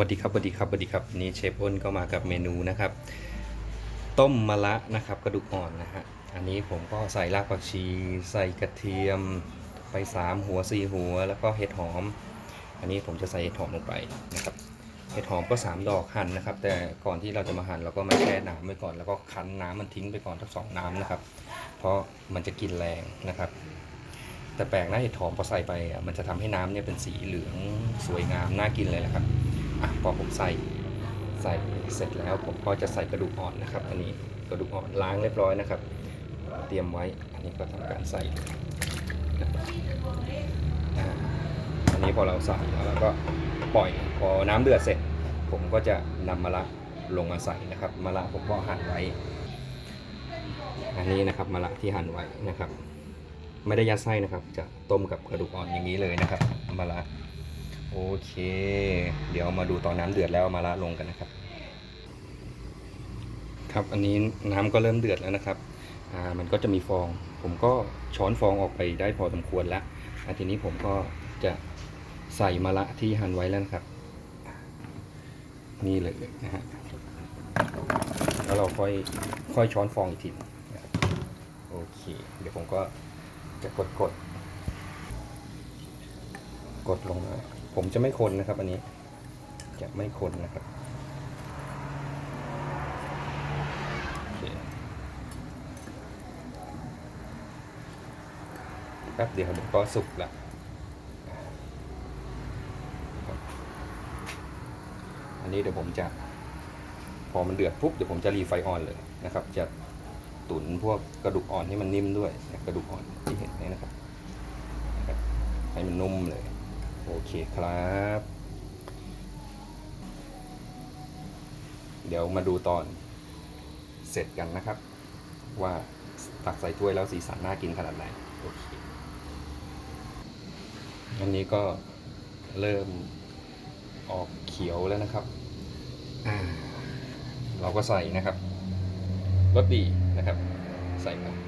วัสดีครับสวัสดีครับสวัสดีครับนี่เชฟอ้นก็มากับเมนูนะครับ ต้มมะระนะครับกระดูกอ่อนนะฮะอันนี้ผมก็ใส่รากผักชี ใส่กระเทียมไปสามหัวสี่หัว แล้วก็เห็ดหอม อันนี้ผมจะใส่เห็ดหอมลงไปนะครับเห็ดหอมก็ 3 ดอกหั่นนะครับ แต่ก่อนที่เราจะมาหั่นเราก็มาแช่น้ำไว้ก่อน แล้วก็คั้นน้ำมันทิ้งไปก่อนทั้งสองน้ำนะครับ เพราะมันจะกินแรงนะครับแต่แปลกนะเห็ดหอมพอใส่ไปมันจะทำให้น้ำเนี่ยเป็นสีเหลืองสวยงามน่ากินเลยแหละครับ อะพอผมใส่ใส่เสร็จแล้วผมก็จะใส่กระดูกอ่อนนะครับ อันนี้กระดูกอ่อนล้างเรียบร้อยนะครับ เตรียมไว้อันนี้ก็ทำการใส่อันนี้พอเราใส่แล้วก็ปล่อยพอน้ำเดือดเสร็จ ผมก็จะนำมะระลงมาใส่นะครับมะระผมก็หั่นไว้ อันนี้นะครับมะระที่หั่นไว้นะครับ ไม่ได้ยัดไส้นะครับ จะต้มกับกระดูกอ่อนอย่างนี้เลยนะครับมะระ โอเค เดี๋ยวมาดูตอนน้ำเดือดแล้วมาละลงกันนะครับ ครับอันนี้น้ำก็เริ่มเดือดแล้วนะครับอ่ามันก็จะมีฟอง ผมก็ช้อนฟองออกไปได้พอสมควรแล้วอะทีนี้ผมก็จะใส่มะระที่หั่นไว้แล้วนะครับ นี่เลยนะฮะแล้วเราค่อยค่อยช้อนฟองอีกทีโอเค เดี๋ยวผมก็จะกดกดกดลงมา ผมจะไม่คนนะครับ อันนี้ จะไม่คนนะครับคแป๊บเดียวเดี๋ยวก็สุกละอันนี้เดี๋ยวผมจะ พอมันเดือดปุ๊บเดี๋ยวผมจะรีไฟออนเลยนะครับ จะตุ๋นพวกกระดูกอ่อนให้มันนิ่มด้วยกระดูกอ่อนที่เห็นนี่นะครับ ให้มันนุ่มเลย โอเคครับ เดี๋ยวมาดูตอนเสร็จกันนะครับ ว่าตักใส่ถ้วยแล้วสีสันน่ากินขนาดไหนโอเคอันนี้ก็เริ่มออกเขียวแล้วนะครับ เราก็ใส่นะครับรสดีนะครับ ใส่ไป